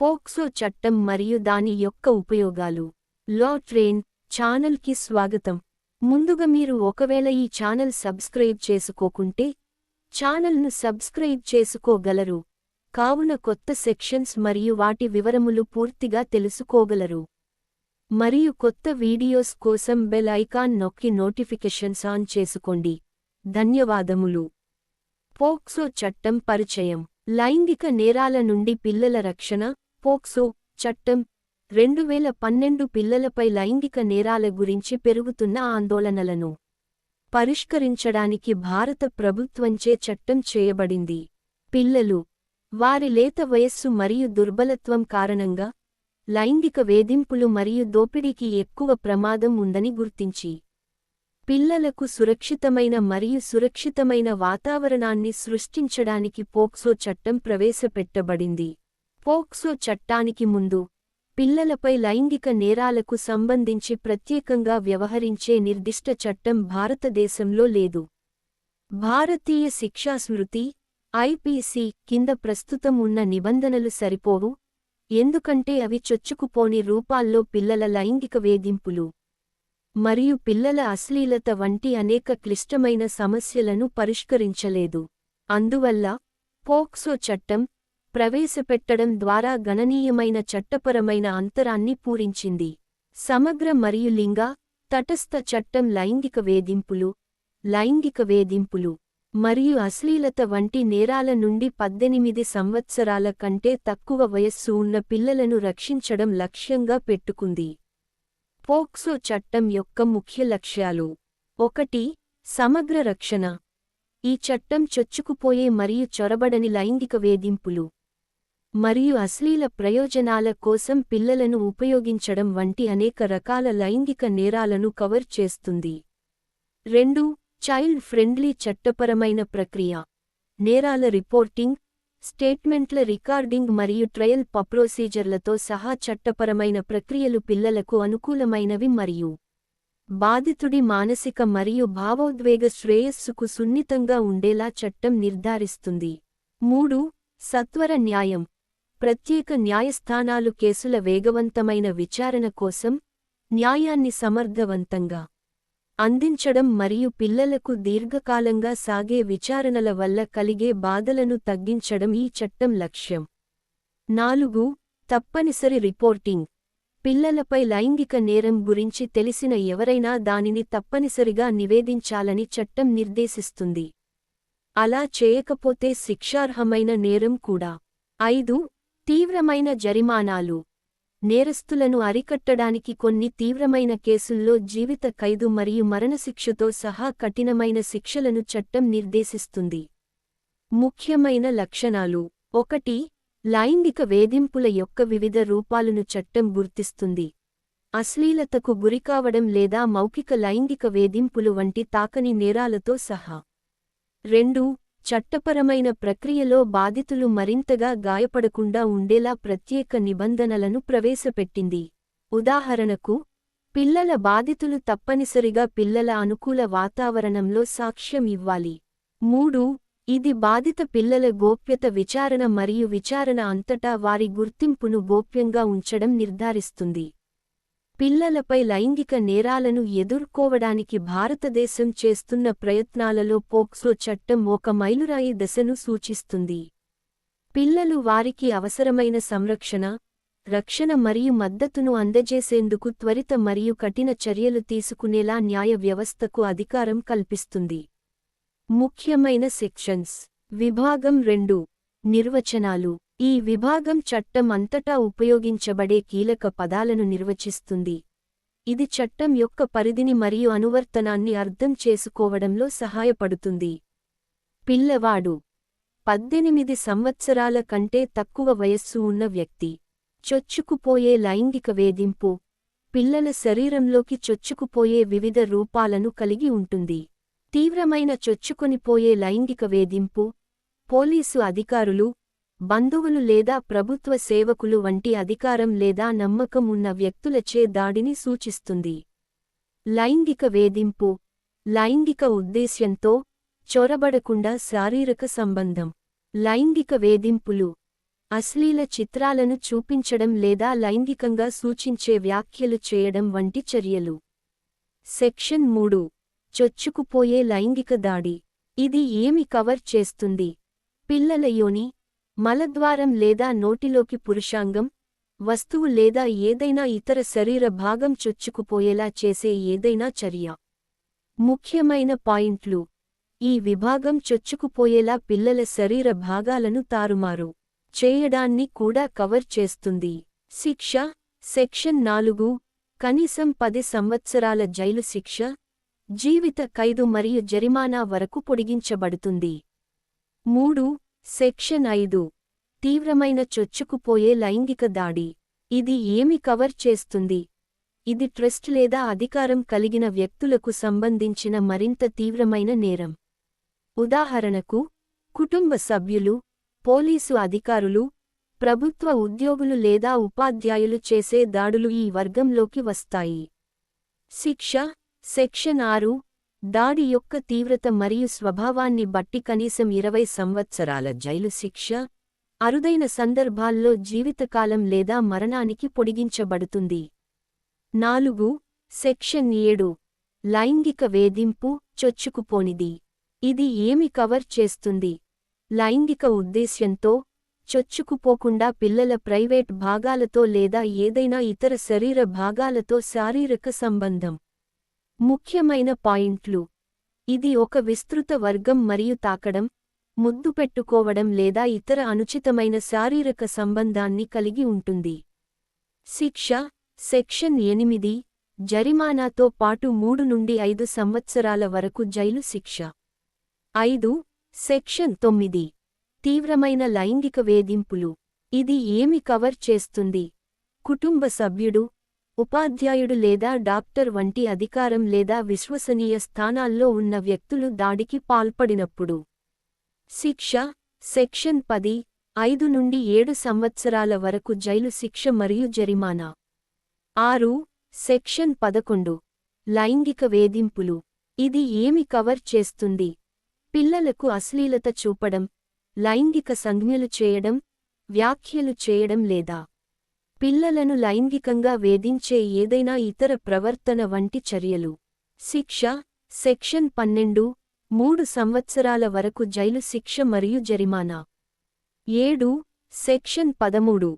POCSO చట్టం మరియు దాని యొక్క ఉపయోగాలు. లా ట్రైన్ ఛానల్కి స్వాగతం. ముందుగా మీరు ఒకవేళ ఈ ఛానల్ సబ్స్క్రైబ్ చేసుకోకుంటే ఛానల్ను సబ్స్క్రైబ్ చేసుకోగలరు. కావున కొత్త సెక్షన్స్ మరియు వాటి వివరములు పూర్తిగా తెలుసుకోగలరు. మరియు కొత్త వీడియోస్ కోసం బెల్ ఐకాన్ నొక్కి నోటిఫికేషన్స్ ఆన్ చేసుకోండి. ధన్యవాదములు. పోక్సో చట్టం పరిచయం. లైంగిక నేరాల నుండి పిల్లల రక్షణ పోక్సో చట్టం రెండు వేల పన్నెండు పిల్లలపై లైంగిక నేరాల గురించి పెరుగుతున్న ఆందోళనలను పరిష్కరించడానికి భారత ప్రభుత్వంచే చట్టం చేయబడింది. పిల్లలు వారి లేత వయస్సు మరియు దుర్బలత్వం కారణంగా లైంగిక వేధింపులు మరియు దోపిడీకి ఎక్కువ ప్రమాదం ఉందని గుర్తించి పిల్లలకు సురక్షితమైన మరియు సురక్షితమైన వాతావరణాన్ని సృష్టించడానికి పోక్సో చట్టం ప్రవేశపెట్టబడింది. పోక్సో చట్టానికి ముందు పిల్లలపై లైంగిక నేరాలకు సంబంధించి ప్రత్యేకంగా వ్యవహరించే నిర్దిష్ట చట్టం భారతదేశంలో లేదు. భారతీయ శిక్షా స్మృతి ఐపీసీ కింద ప్రస్తుతం ఉన్న నిబంధనలు సరిపోవు ఎందుకంటే అవి చొచ్చుకుపోని రూపాల్లో పిల్లల లైంగిక వేధింపులు మరియు పిల్లల అశ్లీలత వంటి అనేక క్లిష్టమైన సమస్యలను పరిష్కరించలేదు. అందువల్ల పోక్సో చట్టం ప్రవేశపెట్టడం ద్వారా గణనీయమైన చట్టపరమైన అంతరాన్ని పూరించింది. సమగ్ర మరియు లింగ తటస్థ చట్టం లైంగిక వేధింపులు లైంగిక వేధింపులు మరియు అశ్లీలత వంటి నేరాల నుండి పద్దెనిమిది సంవత్సరాల కంటే తక్కువ వయస్సు ఉన్న పిల్లలను రక్షించడం లక్ష్యంగా పెట్టుకుంది. పోక్సో చట్టం యొక్క ముఖ్య లక్ష్యాలు. ఒకటి సమగ్ర రక్షణ. ఈ చట్టం చొచ్చుకుపోయే మరియు చొరబడని లైంగిక వేధింపులు. మరియు అశ్లీల ప్రయోజనాల కోసం పిల్లలను ఉపయోగించడం వంటి అనేక రకాల లైంగిక నేరాలను కవర్ చేస్తుంది. రెండు చైల్డ్ ఫ్రెండ్లీ చట్టపరమైన ప్రక్రియ. నేరాల రిపోర్టింగ్ స్టేట్మెంట్ల రికార్డింగ్ మరియు ట్రయల్ పప్రోసీజర్లతో సహా చట్టపరమైన ప్రక్రియలు పిల్లలకు అనుకూలమైనవి మరియు బాధితుడి మానసిక మరియు భావోద్వేగ శ్రేయస్సుకు సున్నితంగా ఉండేలా చట్టం నిర్ధారిస్తుంది. మూడు సత్వర న్యాయం. ప్రత్యేక న్యాయస్థానాలు కేసుల వేగవంతమైన విచారణ కోసం న్యాయాన్ని సమర్థవంతంగా అందించడం మరియు పిల్లలకు దీర్ఘకాలంగా సాగే విచారణల వల్ల కలిగే బాధలను తగ్గించడం ఈ చట్టం లక్ష్యం. నాలుగు తప్పనిసరి రిపోర్టింగ్. పిల్లలపై లైంగిక నేరం గురించి తెలిసిన ఎవరైనా దానిని తప్పనిసరిగా నివేదించాలని చట్టం నిర్దేశిస్తుంది. అలా చేయకపోతే శిక్షార్హమైన నేరం కూడా. ఐదు తీవ్రమైన జరిమానాలు. నేరస్తులను అరికట్టడానికి కొన్ని తీవ్రమైన కేసుల్లో జీవిత ఖైదు మరియు మరణశిక్షతో సహా కఠినమైన శిక్షలను చట్టం నిర్దేశిస్తుంది. ముఖ్యమైన లక్షణాలు. ఒకటి లైంగిక వేధింపుల యొక్క వివిధ రూపాలను చట్టం గుర్తిస్తుంది. అశ్లీలతకు గురికావడం లేదా మౌఖిక లైంగిక వేధింపులు వంటి తాకని నేరాలతో సహా. రెండు చట్టపరమైన ప్రక్రియలో బాధితులు మరింతగా గాయపడకుండా ఉండేలా ప్రత్యేక నిబంధనలను ప్రవేశపెట్టింది. ఉదాహరణకు పిల్లల బాధితులు తప్పనిసరిగా పిల్లల అనుకూల వాతావరణంలో సాక్ష్యం ఇవ్వాలి. మూడు ఇది బాధిత పిల్లల గోప్యత విచారణ మరియు విచారణ అంతటా వారి గుర్తింపును గోప్యంగా ఉంచడం నిర్ధారిస్తుంది. పిల్లలపై లైంగిక నేరాలను ఎదుర్కోవడానికి భారతదేశం చేస్తున్న ప్రయత్నాలలో పోక్సో చట్టం ఒక మైలురాయి దశను సూచిస్తుంది. పిల్లలు వారికి అవసరమైన సంరక్షణ రక్షణ మరియు మద్దతును అందజేసేందుకు త్వరిత మరియు కఠిన చర్యలు తీసుకునేలా న్యాయ వ్యవస్థకు అధికారం కల్పిస్తుంది. ముఖ్యమైన సెక్షన్స్. విభాగం రెండు. నిర్వచనాలు. ఈ విభాగం చట్టం అంతటా ఉపయోగించబడే కీలక పదాలను నిర్వచిస్తుంది. ఇది చట్టం యొక్క పరిధిని మరియు అనువర్తనాన్ని అర్థం చేసుకోవడంలో సహాయపడుతుంది. పిల్లవాడు. పద్దెనిమిది సంవత్సరాల కంటే తక్కువ వయస్సు ఉన్న వ్యక్తి. చొచ్చుకుపోయే లైంగిక వేధింపు. పిల్లల శరీరంలోకి చొచ్చుకుపోయే వివిధ రూపాలను కలిగి ఉంటుంది. తీవ్రమైన చొచ్చుకొనిపోయే లైంగిక వేధింపు. పోలీసు అధికారులు బంధువులు లేదా ప్రభుత్వ సేవకులు వంటి అధికారం లేదా నమ్మకం ఉన్న వ్యక్తులచే దాడిని సూచిస్తుంది. లైంగిక వేధింపు లైంగిక ఉద్దేశ్యంతో చొరబడకుండా శారీరక సంబంధం లైంగిక వేధింపులు అశ్లీల చిత్రాలను చూపించడం లేదా లైంగికంగా సూచించే వ్యాఖ్యలు చేయడం వంటి చర్యలు. సెక్షన్ మూడు చొచ్చుకుపోయే లైంగిక దాడి. ఇది ఏమి కవర్ చేస్తుంది? పిల్లల యోని మలద్వారం లేదా నోటిలోకి పురుషాంగం వస్తువు లేదా ఏదైనా ఇతర శరీర భాగం చొచ్చుకుపోయేలా చేసే ఏదైనా చర్య. ముఖ్యమైన పాయింట్లు. ఈ విభాగం చొచ్చుకుపోయేలా పిల్లల శరీర భాగాలను తారుమారు. చేయడాన్ని కూడా కవర్ చేస్తుంది. శిక్ష. సెక్షన్ నాలుగు. కనీసం పది సంవత్సరాల జైలు శిక్ష. జీవిత ఖైదు మరియు జరిమానా వరకు పొడిగించబడుతుంది. మూడు. సెక్షన్ ఐదు. తీవ్రమైన చొచ్చుకుపోయే లైంగిక దాడి. ఇది ఏమి కవర్ చేస్తుంది? ఇది ట్రస్ట్ లేదా అధికారం కలిగిన వ్యక్తులకు సంబంధించిన మరింత తీవ్రమైన నేరం. ఉదాహరణకు కుటుంబ సభ్యులు పోలీసు అధికారులు ప్రభుత్వ ఉద్యోగులు లేదా ఉపాధ్యాయులు చేసే దాడులు ఈ వర్గంలోకి వస్తాయి. శిక్ష సెక్షన్ ఆరు దాడి యొక్క తీవ్రత మరియు స్వభావాన్ని బట్టి కనీసం ఇరవై సంవత్సరాల జైలు శిక్ష అరుదైన సందర్భాల్లో జీవితకాలం లేదా మరణానికి పొడిగించబడుతుంది. నాలుగు సెక్షన్ ఏడు లైంగిక వేధింపు చొచ్చుకుపోనిది. ఇది ఏమి కవర్ చేస్తుంది? లైంగిక ఉద్దేశ్యంతో చొచ్చుకుపోకుండా పిల్లల ప్రైవేట్ భాగాలతో లేదా ఏదైనా ఇతర శరీర భాగాలతో శారీరక సంబంధం. ముఖ్యమైన పాయింట్లు. ఇది ఒక విస్తృత వర్గం మరియు తాకడం ముద్దు పెట్టుకోవడం లేదా ఇతర అనుచితమైన శారీరక సంబంధాన్ని కలిగి ఉంటుంది. శిక్ష సెక్షన్ ఎనిమిది జరిమానాతో పాటు మూడు నుండి ఐదు సంవత్సరాల వరకు జైలు శిక్ష. ఐదు సెక్షన్ తొమ్మిది. తీవ్రమైన లైంగిక వేధింపులు. ఇది ఏమి కవర్ చేస్తుంది? కుటుంబ సభ్యుడు ఉపాధ్యాయుడు లేదా డాక్టర్ వంటి అధికారం లేదా విశ్వసనీయ స్థానాల్లో ఉన్న వ్యక్తులు దాడికి పాల్పడినప్పుడు. శిక్ష సెక్షన్ పది ఐదు నుండి ఏడు సంవత్సరాల వరకు జైలు శిక్ష మరియు జరిమానా. ఆరు సెక్షన్ పదకొండు. లైంగిక వేధింపులు. ఇది ఏమి కవర్ చేస్తుంది? పిల్లలకు అశ్లీలత చూపడం లైంగిక సంజ్ఞలు చేయడం వ్యాఖ్యలు చేయడం లేదా పిల్లలను లైంగికంగా వేధించే ఏదైనా ఇతర ప్రవర్తన వంటి చర్యలు. శిక్ష సెక్షన్ పన్నెండు మూడు సంవత్సరాల వరకు జైలు శిక్ష మరియు జరిమానా. ఏడు సెక్షన్ పదమూడు.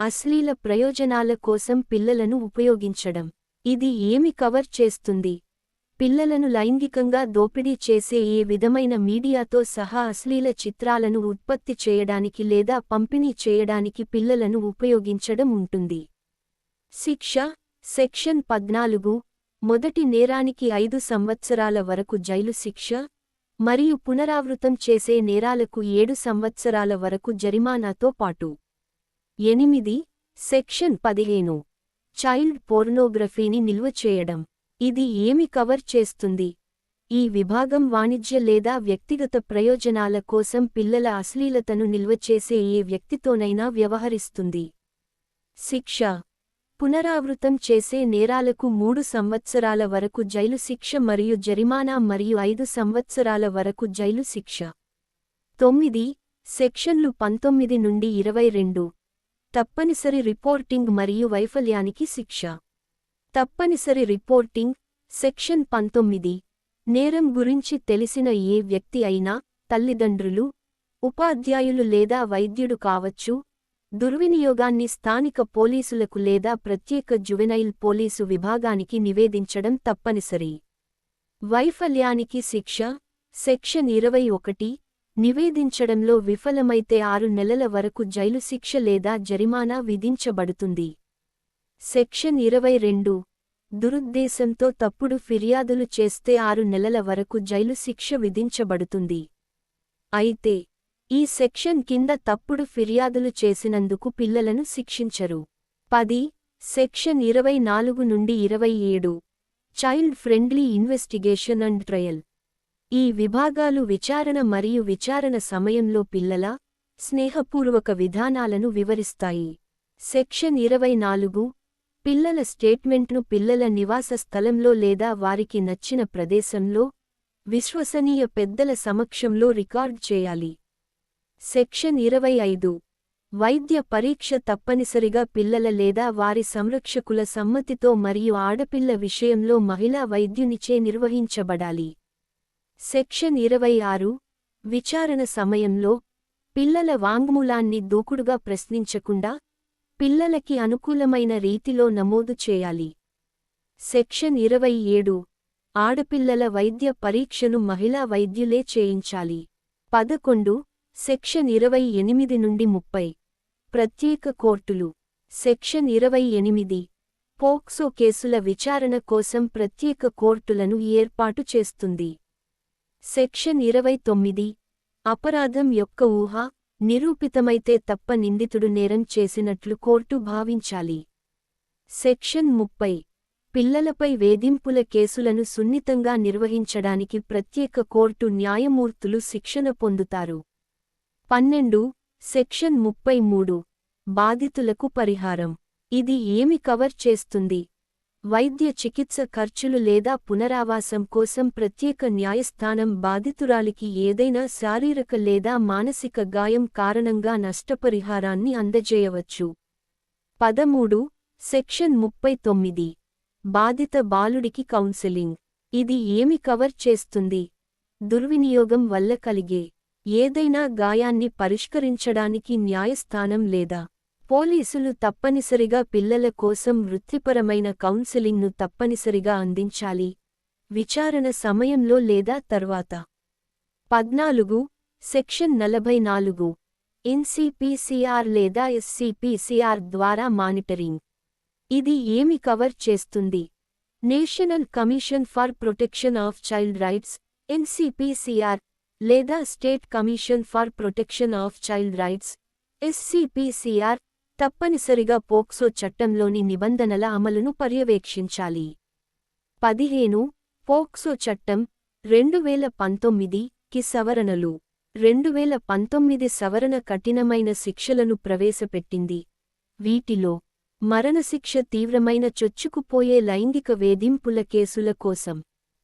అశ్లీల ప్రయోజనాల కోసం పిల్లలను ఉపయోగించడం. ఇది ఏమి కవర్ చేస్తుంది? పిల్లలను లైంగికంగా దోపిడీ చేసే ఏ విధమైన మీడియాతో సహా అశ్లీల చిత్రాలను ఉత్పత్తి చేయడానికి లేదా పంపిణీ చేయడానికి పిల్లలను ఉపయోగించడం ఉంటుంది. శిక్ష సెక్షన్ పద్నాలుగు మొదటి నేరానికి ఐదు సంవత్సరాల వరకు జైలు శిక్ష మరియు పునరావృతం చేసే నేరాలకు ఏడు సంవత్సరాల వరకు జరిమానాతో పాటు. ఎనిమిది సెక్షన్ పదిహేను చైల్డ్ పోర్నోగ్రఫీని నిల్వ చేయడం. ఇది ఏమి కవర్ చేస్తుంది? ఈ విభాగం వాణిజ్య లేదా వ్యక్తిగత ప్రయోజనాల కోసం పిల్లల అశ్లీలతను నిల్వ చేసే ఏ వ్యక్తితోనైనా వ్యవహరిస్తుంది. శిక్ష. పునరావృతం చేసే నేరాలకు మూడు సంవత్సరాల వరకు జైలు శిక్ష మరియు జరిమానా మరియు ఐదు సంవత్సరాల వరకు జైలు శిక్ష. తొమ్మిది. సెక్షన్లు పంతొమ్మిది నుండి ఇరవై రెండు. తప్పనిసరి రిపోర్టింగ్ మరియు వైఫల్యానికి శిక్ష. తప్పనిసరి రిపోర్టింగ్ సెక్షన్ పంతొమ్మిది. నేరం గురించి తెలిసిన ఏ వ్యక్తి అయినా తల్లిదండ్రులు ఉపాధ్యాయులు లేదా వైద్యుడు కావచ్చు దుర్వినియోగాన్ని స్థానిక పోలీసులకు లేదా ప్రత్యేక జువెనైల్ పోలీసు విభాగానికి నివేదించడం తప్పనిసరి. వైఫల్యానికి శిక్ష సెక్షన్ ఇరవై ఒకటి. నివేదించడంలో విఫలమైతే ఆరు నెలల వరకు జైలు శిక్ష లేదా జరిమానా విధించబడుతుంది. సెక్షన్ ఇరవై రెండు. దురుద్దేశంతో తప్పుడు ఫిర్యాదులు చేస్తే ఆరు నెలల వరకు జైలు శిక్ష విధించబడుతుంది. అయితే ఈ సెక్షన్ కింద తప్పుడు ఫిర్యాదులు చేసినందుకు పిల్లలను శిక్షించరు. పది సెక్షన్ ఇరవై నాలుగు నుండి ఇరవై ఏడు. Child friendly investigation and trial. ఈ విభాగాలు విచారణ మరియు విచారణ సమయంలో పిల్లల స్నేహపూర్వక విధానాలను వివరిస్తాయి. సెక్షన్ ఇరవై నాలుగు పిల్లల స్టేట్మెంట్ను పిల్లల నివాస స్థలంలో లేదా వారికి నచ్చిన ప్రదేశంలో విశ్వసనీయ పెద్దల సమక్షంలో రికార్డ్ చేయాలి. సెక్షన్ ఇరవై ఐదు. వైద్య పరీక్ష తప్పనిసరిగా పిల్లల లేదా వారి సంరక్షకుల సమ్మతితో మరియు ఆడపిల్ల విషయంలో మహిళా వైద్యునిచే నిర్వహించబడాలి. సెక్షన్ ఇరవై ఆరు. విచారణ సమయంలో పిల్లల వాంగ్మూలాన్ని దూకుడుగా ప్రశ్నించకుండా పిల్లలకి అనుకూలమైన రీతిలో నమోదు చేయాలి. సెక్షన్ ఇరవై ఏడు. ఆడపిల్లల వైద్య పరీక్షను మహిళా వైద్యులే చేయించాలి. పదకొండు. సెక్షన్ ఇరవై ఎనిమిది నుండి ముప్పై. ప్రత్యేక కోర్టులు. సెక్షన్ ఇరవై ఎనిమిది. పోక్సో కేసుల విచారణ కోసం ప్రత్యేక కోర్టులను ఏర్పాటు చేస్తుంది. సెక్షన్ ఇరవై తొమ్మిది. అపరాధం యొక్క ఊహ నిరూపితమైతే తప్ప నిందితుడు నేరం చేసినట్లు కోర్టు భావించాలి. సెక్షన్ ముప్పై. పిల్లలపై వేధింపుల కేసులను సున్నితంగా నిర్వహించడానికి ప్రత్యేక కోర్టు న్యాయమూర్తులు శిక్షణ పొందుతారు. పన్నెండు. సెక్షన్ ముప్పై మూడు. బాధితులకు పరిహారం. ఇది ఏమి కవర్ చేస్తుంది? వైద్య చికిత్స ఖర్చులు లేదా పునరావాసం కోసం ప్రత్యేక న్యాయస్థానం బాధితురాలికి ఏదైనా శారీరక లేదా మానసిక గాయం కారణంగా నష్టపరిహారాన్ని అందజేయవచ్చు. పదమూడు సెక్షన్ ముప్పై తొమ్మిది. బాధిత బాలుడికి కౌన్సెలింగ్. ఇది ఏమి కవర్ చేస్తుంది? దుర్వినియోగం వల్ల కలిగే. ఏదైనా గాయాన్ని పరిష్కరించడానికి న్యాయస్థానం లేదా పోలీసులు తప్పనిసరిగా పిల్లల కోసం వృత్తిపరమైన కౌన్సెలింగ్ను తప్పనిసరిగా అందించాలి. విచారణ సమయంలో లేదా తర్వాత. పద్నాలుగు సెక్షన్ నలభై నాలుగు ఎన్సిపిసిఆర్ లేదా ఎస్సిపిసిఆర్ ద్వారా మానిటరింగ్. ఇది ఏమి కవర్ చేస్తుంది? National commission for protection of child rights NCPCR లేదా state commission for protection of child rights SCPCR తప్పనిసరిగా పోక్సో చట్టంలోని నిబంధనల అమలును పర్యవేక్షించాలి. పదిహేను పోక్సో చట్టం రెండువేల పంతొమ్మిది కి సవరణలు. రెండువేల పంతొమ్మిది సవరణ కఠినమైన శిక్షలను ప్రవేశపెట్టింది. వీటిలో మరణశిక్ష తీవ్రమైన చొచ్చుకుపోయే లైంగిక వేధింపుల కేసుల కోసం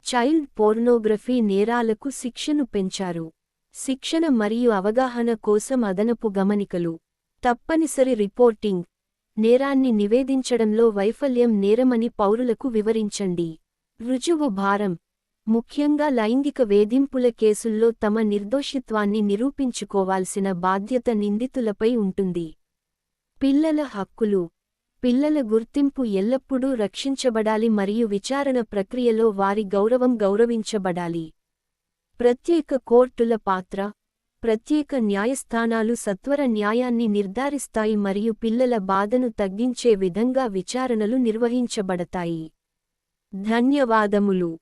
చైల్డ్ పోర్నోగ్రఫీ నేరాలకు శిక్షను పెంచారు. శిక్షణ మరియు అవగాహన కోసం అదనపు గమనికలు తప్పనిసరి రిపోర్టింగ్. నేరాన్ని నివేదించడంలో వైఫల్యం నేరమని పౌరులకు వివరించండి. రుజువు భారం. ముఖ్యంగా లైంగిక వేధింపుల కేసుల్లో తమ నిర్దోషిత్వాన్ని నిరూపించుకోవాల్సిన బాధ్యత నిందితులపై ఉంటుంది. పిల్లల హక్కులు. పిల్లల గుర్తింపు ఎల్లప్పుడూ రక్షించబడాలి మరియు విచారణ ప్రక్రియలో వారి గౌరవం గౌరవించబడాలి. ప్రత్యేక కోర్టుల పాత్ర. ప్రత్యేక న్యాయస్థానాలు సత్వర న్యాయాన్ని నిర్ధారిస్తాయి మరియు పిల్లల బాధను తగ్గించే విధంగా విచారణలు నిర్వహించబడతాయి. ధన్యవాదములు.